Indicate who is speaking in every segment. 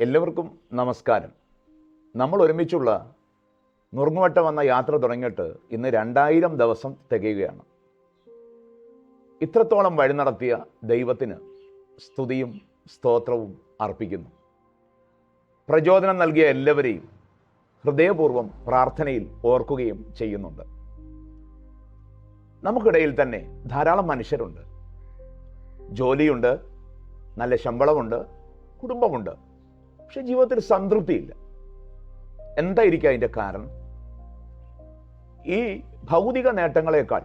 Speaker 1: എല്ലാവർക്കും നമസ്കാരം. നമ്മൾ ഒരുമിച്ചുള്ള നുറുങ്ങുവട്ടം വന്ന യാത്ര തുടങ്ങിയിട്ട് ഇന്ന് രണ്ടായിരം ദിവസം തികയുകയാണ്. ഇത്രത്തോളം വഴി നടത്തിയ ദൈവത്തിന് സ്തുതിയും സ്തോത്രവും അർപ്പിക്കുന്നു. പ്രചോദനം നൽകിയ എല്ലാവരെയും ഹൃദയപൂർവം പ്രാർത്ഥനയിൽ ഓർക്കുകയും ചെയ്യുന്നുണ്ട്. നമുക്കിടയിൽ തന്നെ ധാരാളം മനുഷ്യരുണ്ട്. ജോലിയുണ്ട് നല്ല ശമ്പളമുണ്ട് കുടുംബമുണ്ട്. പക്ഷെ ജീവിതത്തിൽ സംതൃപ്തിയില്ല. എന്തായിരിക്കും അതിന്റെ കാരണം? ഈ ഭൗതിക നേട്ടങ്ങളെക്കാൾ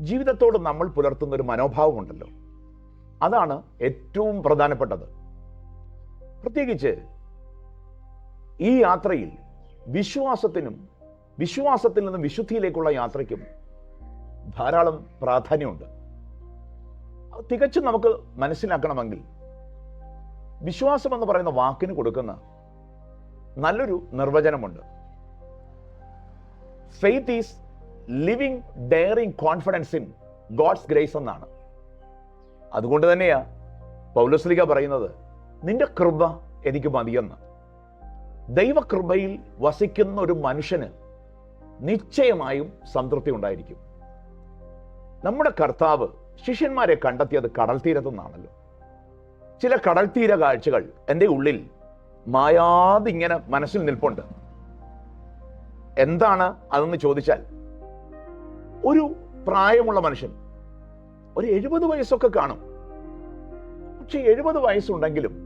Speaker 1: ജീവിതത്തോട് നമ്മൾ പുലർത്തുന്ന ഒരു മനോഭാവമുണ്ടല്ലോ. അതാണ് ഏറ്റവും പ്രധാനപ്പെട്ടത്. പ്രത്യേകിച്ച് ഈ യാത്രയിൽ വിശ്വാസത്തിനും വിശ്വാസത്തിൽ നിന്നും വിശുദ്ധിയിലേക്കുള്ള യാത്രയ്ക്കും ധാരാളം പ്രാധാന്യമുണ്ട്. തികച്ചും നമുക്ക് മനസ്സിലാക്കണമെങ്കിൽ വിശ്വാസം എന്ന് പറയുന്ന വാക്കിന് കൊടുക്കുന്ന നല്ലൊരു നിർവചനമുണ്ട്. Faith is living daring confidence in God's grace എന്നാണ്. അതുകൊണ്ട് തന്നെയാ പൗലസ്ലിക പറയുന്നത് നിന്റെ കൃപ എനിക്ക് മതിയെന്ന് ദൈവകൃപയിൽ വസിക്കുന്ന ഒരു മനുഷ്യന് നിശ്ചയമായും സംതൃപ്തി ഉണ്ടായിരിക്കും. നമ്മുടെ കർത്താവ് ശിഷ്യന്മാരെ കണ്ടെത്തിയത് കടൽ തീരത്തു നിന്നാണല്ലോ. ചില കടൽ തീര കാഴ്ചകൾ എന്റെ ഉള്ളിൽ മായാതെ ഇങ്ങനെ മനസ്സിൽ നിൽപ്പുണ്ട്. എന്താണ് അതെന്ന് ചോദിച്ചാൽ ഒരു പ്രായമുള്ള മനുഷ്യൻ ഒരു എഴുപത് വയസ്സൊക്കെ കാണും. പക്ഷെ എഴുപത് വയസ്സുണ്ടെങ്കിലും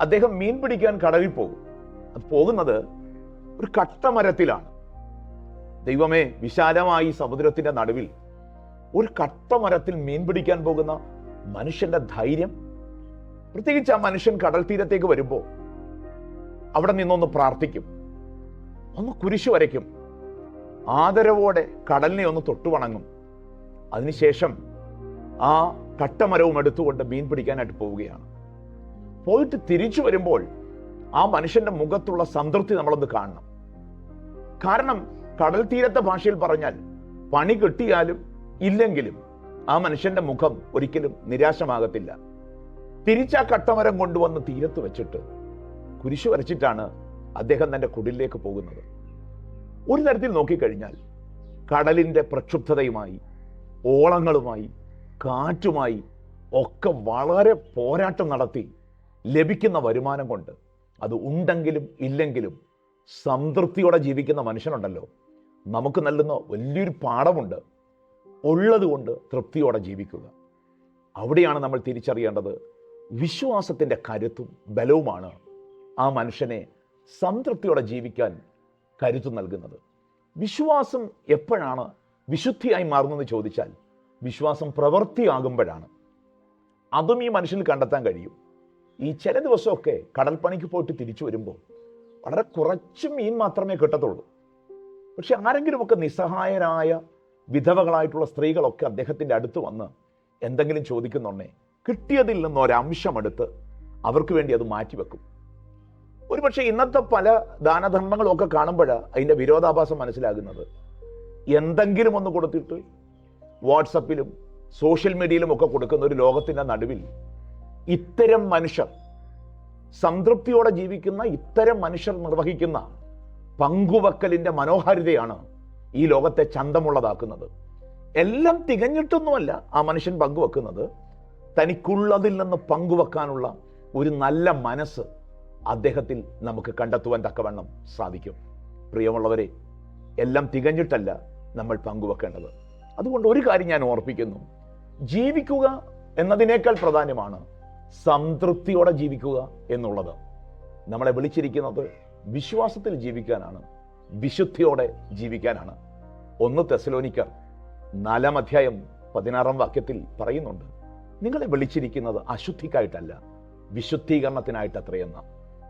Speaker 1: അദ്ദേഹം മീൻ പിടിക്കാൻ കടലിൽ പോകും. അത് പോകുന്നത് ഒരു കട്ടമരത്തിലാണ്. ദൈവമേ വിശാലമായി സമുദ്രത്തിന്റെ നടുവിൽ ഒരു കട്ടമരത്തിൽ മീൻ പിടിക്കാൻ പോകുന്ന മനുഷ്യന്റെ ധൈര്യം പ്രത്യേകിച്ച് ആ മനുഷ്യൻ കടൽ തീരത്തേക്ക് വരുമ്പോൾ അവിടെ നിന്നൊന്ന് പ്രാർത്ഥിക്കും. ഒന്ന് കുരിശു വരയ്ക്കും. ആദരവോടെ കടലിനെ ഒന്ന് തൊട്ടുവണങ്ങും. അതിനുശേഷം ആ കട്ടമരവും എടുത്തുകൊണ്ട് മീൻ പിടിക്കാനായിട്ട് പോവുകയാണ്. പോയിട്ട് തിരിച്ചു വരുമ്പോൾ ആ മനുഷ്യന്റെ മുഖത്തുള്ള സംതൃപ്തി നമ്മളൊന്ന് കാണണം. കാരണം കടൽ തീരത്തെ ഭാഷയിൽ പറഞ്ഞാൽ പണി കിട്ടിയാലും ഇല്ലെങ്കിലും ആ മനുഷ്യന്റെ മുഖം ഒരിക്കലും നിരാശമാകത്തില്ല. തിരിച്ച് ആ കട്ടമരം കൊണ്ടുവന്ന് തീരത്ത് വെച്ചിട്ട് കുരിശു വരച്ചിട്ടാണ് അദ്ദേഹം തന്റെ കുടിലേക്ക് പോകുന്നത്. ഒരു തരത്തിൽ നോക്കിക്കഴിഞ്ഞാൽ കടലിന്റെ പ്രക്ഷുബ്ധതയുമായി ഓളങ്ങളുമായി കാറ്റുമായി ഒക്കെ വളരെ പോരാട്ടം നടത്തി ലഭിക്കുന്ന വരുമാനം കൊണ്ട് അത് ഉണ്ടെങ്കിലും ഇല്ലെങ്കിലും സംതൃപ്തിയോടെ ജീവിക്കുന്ന മനുഷ്യനുണ്ടല്ലോ. നമുക്ക് നൽകുന്ന വലിയൊരു പാഠമുണ്ട്. ഉള്ളതുകൊണ്ട് തൃപ്തിയോടെ ജീവിക്കുക. അവിടെയാണ് നമ്മൾ തിരിച്ചറിയേണ്ടത് വിശ്വാസത്തിന്റെ കരുത്തും ബലവുമാണ് ആ മനുഷ്യനെ സംതൃപ്തിയോടെ ജീവിക്കാൻ കരുത്തു നൽകുന്നത്. വിശ്വാസം എപ്പോഴാണ് വിശുദ്ധിയായി മാറുന്നതെന്ന് ചോദിച്ചാൽ വിശ്വാസം പ്രവൃത്തിയാകുമ്പോഴാണ്. അതും ഈ മനുഷ്യന് കണ്ടെത്താൻ കഴിയും. ഈ ചില ദിവസമൊക്കെ കടൽപ്പണിക്ക് പോയിട്ട് തിരിച്ചു വരുമ്പോൾ വളരെ കുറച്ച് മീൻ മാത്രമേ കിട്ടത്തുള്ളൂ. പക്ഷെ ആരെങ്കിലുമൊക്കെ നിസ്സഹായരായ വിധവകളായിട്ടുള്ള സ്ത്രീകളൊക്കെ അദ്ദേഹത്തിന്റെ അടുത്ത് വന്ന് എന്തെങ്കിലും ചോദിക്കുന്നുണ്ടേ കിട്ടിയതിൽ നിന്ന് ഒരംശമെടുത്ത് അവർക്ക് വേണ്ടി അത് മാറ്റിവെക്കും. ഒരുപക്ഷെ ഇന്നത്തെ പല ദാനധർമ്മങ്ങളൊക്കെ കാണുമ്പോൾ അതിന്റെ വിരോധാഭാസം മനസ്സിലാകുന്നത്. എന്തെങ്കിലും ഒന്ന് കൊടുത്തിട്ട് വാട്സപ്പിലും സോഷ്യൽ മീഡിയയിലും ഒക്കെ കൊടുക്കുന്ന ഒരു ലോകത്തിന്റെ നടുവിൽ ഇത്തരം മനുഷ്യർ സംതൃപ്തിയോടെ ജീവിക്കുന്ന ഇത്തരം മനുഷ്യർ നിർവഹിക്കുന്ന പങ്കുവെക്കലിന്റെ മനോഹാരിതയാണ് ഈ ലോകത്തെ ചന്തമുള്ളതാക്കുന്നത്. എല്ലാം തികഞ്ഞിട്ടൊന്നുമല്ല ആ മനുഷ്യൻ പങ്കുവെക്കുന്നത്. തനിക്കുള്ളതിൽ നിന്ന് പങ്കുവെക്കാനുള്ള ഒരു നല്ല മനസ്സ് അദ്ദേഹത്തിൽ നമുക്ക് കണ്ടെത്തുവാൻ തക്കവണ്ണം സാധിക്കും. പ്രിയമുള്ളവരെ എല്ലാം തികഞ്ഞിട്ടല്ല നമ്മൾ പങ്കുവെക്കേണ്ടത്. അതുകൊണ്ട് ഒരു കാര്യം ഞാൻ ഓർപ്പിക്കുന്നു. ജീവിക്കുക എന്നതിനേക്കാൾ പ്രധാനമാണ് സംതൃപ്തിയോടെ ജീവിക്കുക എന്നുള്ളത്. നമ്മളെ വിളിച്ചിരിക്കുന്നത് വിശ്വാസത്തിൽ ജീവിക്കാനാണ് വിശുദ്ധിയോടെ ജീവിക്കാനാണ്. ഒന്ന് തെസലോനിക്കർ നാലാം അധ്യായം പതിനാറാം വാക്യത്തിൽ പറയുന്നുണ്ട് നിങ്ങളെ വിളിച്ചിരിക്കുന്നത് അശുദ്ധിക്കായിട്ടല്ല. വിശുദ്ധീകരണത്തിനായിട്ട് അത്രയെന്ന്.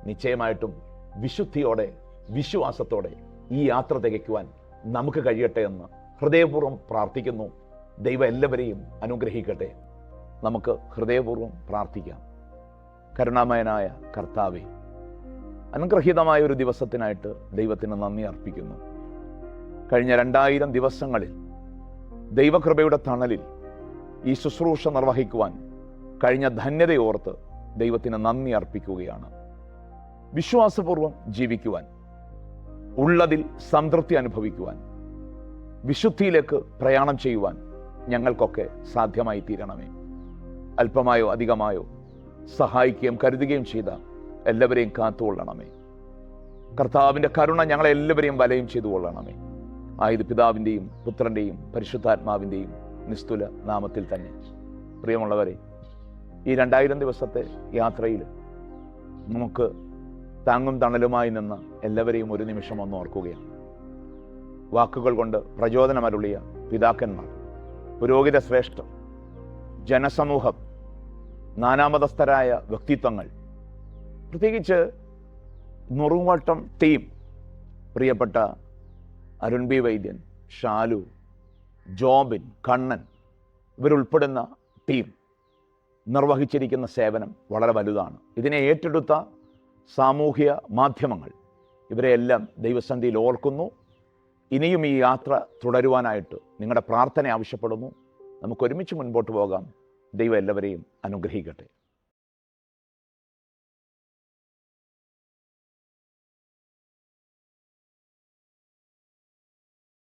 Speaker 1: നിശ്ചയമായിട്ടും വിശുദ്ധിയോടെ വിശ്വാസത്തോടെ ഈ യാത്ര തികയ്ക്കുവാൻ നമുക്ക് കഴിയട്ടെ എന്ന് ഹൃദയപൂർവം പ്രാർത്ഥിക്കുന്നു. ദൈവം എല്ലാവരെയും അനുഗ്രഹിക്കട്ടെ. നമുക്ക് ഹൃദയപൂർവം പ്രാർത്ഥിക്കാം. കരുണാമയനായ കർത്താവെ അനുഗ്രഹീതമായ ഒരു ദിവസത്തിനായിട്ട് ദൈവത്തിന് നന്ദി അർപ്പിക്കുന്നു. കഴിഞ്ഞ രണ്ടായിരം ദിവസങ്ങളിൽ ദൈവകൃപയുടെ തണലിൽ ഈ ശുശ്രൂഷ നിർവഹിക്കുവാൻ കഴിഞ്ഞ ധന്യതയോർത്ത് ദൈവത്തിന് നന്ദി അർപ്പിക്കുകയാണ്. വിശ്വാസപൂർവം ജീവിക്കുവാൻ ഉള്ളതിൽ സംതൃപ്തി അനുഭവിക്കുവാൻ വിശുദ്ധിയിലേക്ക് പ്രയാണം ചെയ്യുവാൻ ഞങ്ങൾക്കൊക്കെ സാധ്യമായി തീരണമേ. അല്പമായോ അധികമായോ സഹായിക്കുകയും കരുതുകയും ചെയ്ത എല്ലാവരെയും കാത്തുകൊള്ളണമേ. കർത്താവിന്റെ കരുണ ഞങ്ങളെല്ലാവരെയും വലയും ചെയ്തു കൊള്ളണമേ ആയത് പിതാവിന്റെയും പുത്രന്റെയും പരിശുദ്ധാത്മാവിന്റെയും നിസ്തുല നാമത്തിൽ തന്നെ. പ്രിയമുള്ളവരെ ഈ രണ്ടായിരം ദിവസത്തെ യാത്രയിൽ നമുക്ക് താങ്ങും തണലുമായി നിന്ന് എല്ലാവരെയും ഒരു നിമിഷം ഒന്ന് ഓർക്കുകയാണ്. വാക്കുകൾ കൊണ്ട് പ്രചോദനമരുളിയ പിതാക്കന്മാർ പുരോഹിത ശ്രേഷ്ഠം ജനസമൂഹം നാനാമതസ്ഥരായ വ്യക്തിത്വങ്ങൾ പ്രത്യേകിച്ച് നുറുവട്ടം ടീം പ്രിയപ്പെട്ട അരുൺ ബി വൈദ്യൻ ഷാലു ജോബിൻ കണ്ണൻ ഇവരുൾപ്പെടുന്ന ടീം നിർവഹിച്ചിരിക്കുന്ന സേവനം വളരെ വലുതാണ്. ഇതിനെ ഏറ്റെടുത്ത സാമൂഹ്യ മാധ്യമങ്ങൾ ഇവരെയെല്ലാം ദൈവസന്ധിയിൽ ഓർക്കുന്നു. ഇനിയും ഈ യാത്ര തുടരുവാനായിട്ട് നിങ്ങളുടെ പ്രാർത്ഥന ആവശ്യപ്പെടുന്നു. നമുക്ക് ഒരുമിച്ച് മുൻപോട്ട് പോകാം. ദൈവം എല്ലാവരെയും അനുഗ്രഹിക്കട്ടെ.